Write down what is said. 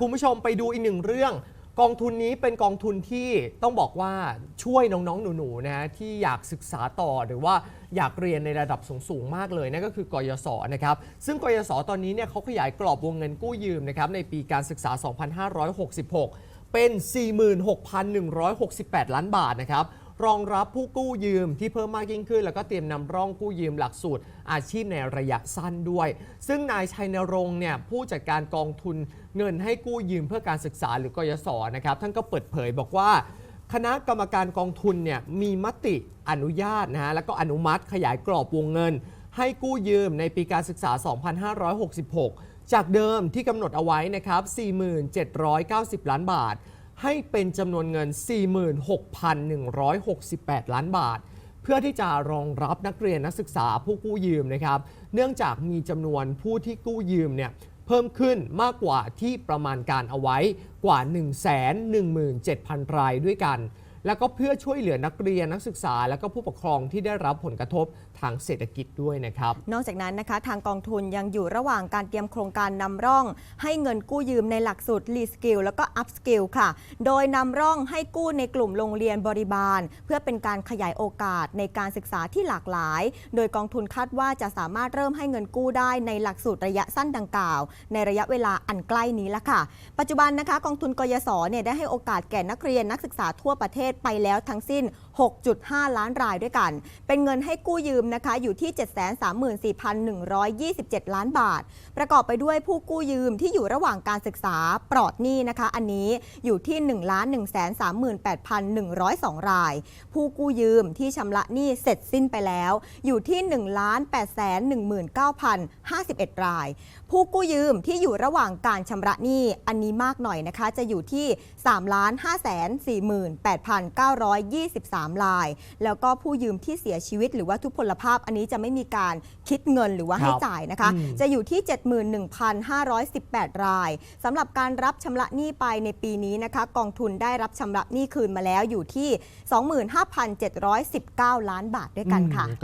คุณผู้ชมไปดูอีกหนึ่งเรื่อง กองทุนนี้เป็นกองทุนที่ต้องบอกว่าช่วยน้องๆ หนูๆนะที่อยากศึกษาต่อหรือว่าอยากเรียนในระดับสูงๆมากเลยนั่นก็คือกยศนะครับซึ่งกยศตอนนี้เนี่ยเขาขยายกรอบวงเงินกู้ยืมนะครับในปีการศึกษา 2566 เป็น 46,168 ล้านบาทนะครับ รองรับผู้กู้ยืมที่เพิ่มมากยิ่งขึ้น แล้วก็เตรียมนำร่องกู้ยืมหลักสูตร อาชีพในระยะสั้นด้วย ซึ่งนายชัยนรงค์เนี่ยผู้จัดการกองทุนเงินให้กู้ยืมเพื่อการศึกษาหรือกยศนะครับท่านก็เปิดเผยบอกว่า คณะกรรมการกองทุนเนี่ยมีมติอนุญาตนะฮะแล้วก็อนุมัติขยายกรอบวงเงิน ให้กู้ยืมในปีการศึกษา 2566 จากเดิมที่กำหนดเอาไว้นะครับ 4790 ล้านบาท ให้เป็นจำนวนเงิน 46,168 ล้านบาท เพื่อที่จะรองรับนักเรียนนักศึกษาผู้กู้ยืมนะครับ เนื่องจากมีจำนวนผู้ที่กู้ยืมเนี่ยเพิ่มขึ้นมากกว่าที่ประมาณการเอาไว้กว่า 117,000 รายด้วยกัน แล้วก็เพื่อช่วยเหลือนักเรียนนักศึกษา และก็ผู้ปกครองที่ได้รับผลกระทบทางเศรษฐกิจด้วยนะครับ นอกจากนั้นนะคะทางกองทุนยังอยู่ระหว่างการเตรียมโครงการนำร่อง ให้เงินกู้ยืมในหลักสูตร r e s k i l l แล้วก็ Up Skill ค่ะ โดยนำร่องให้กู้ในกลุ่มโรงเรียนบริบาล เพื่อเป็นการขยายโอกาสในการศึกษาที่หลากหลาย โดยกองทุนคาดว่าจะสามารถเริ่มให้เงินกู้ได้ในหลักสูตรระยะสั้นดังกล่าว ในระยะเวลาอันใกล้นี้ละค่ะ ปัจจุบันนะคะ กองทุนกยศเนี่ยได้ให้โอกาสแก่นักเรียนนักศึกษาทั่วประเทศไปแล้วทั้งสิ้น 6.5 ล้านรายด้วยกัน เป็นเงินให้กู้ยืมนะคะอยู่ที่ 734,127 ล้านบาท ประกอบไปด้วยผู้กู้ยืมที่อยู่ระหว่างการศึกษาปลอดหนี้นะคะ อันนี้อยู่ที่ 1 1 3 8 1 0 2 ราย ผู้กู้ยืมที่ชำระหนี้เสร็จสิ้นไปแล้ว อยู่ที่ 1 8 1 9 051 ราย ผู้กู้ยืมที่อยู่ระหว่างการชำระหนี้อันนี้มากหน่อยนะคะจะอยู่ที่ 3 5 4 8 9 2 3ราย แล้วก็ผู้ยืมที่เสียชีวิต หรือว่าทุพพลภาพอันนี้จะไม่มีการคิดเงินหรือว่าให้ครับจ่ายนะคะอืมจะอยู่ที่ 71,518 รายสำหรับการรับชำระหนี้ไปในปีนี้นะคะ กองทุนได้รับชำระหนี้คืนมาแล้วอยู่ที่ 25,719 ล้านบาทด้วยกันค่ะอืม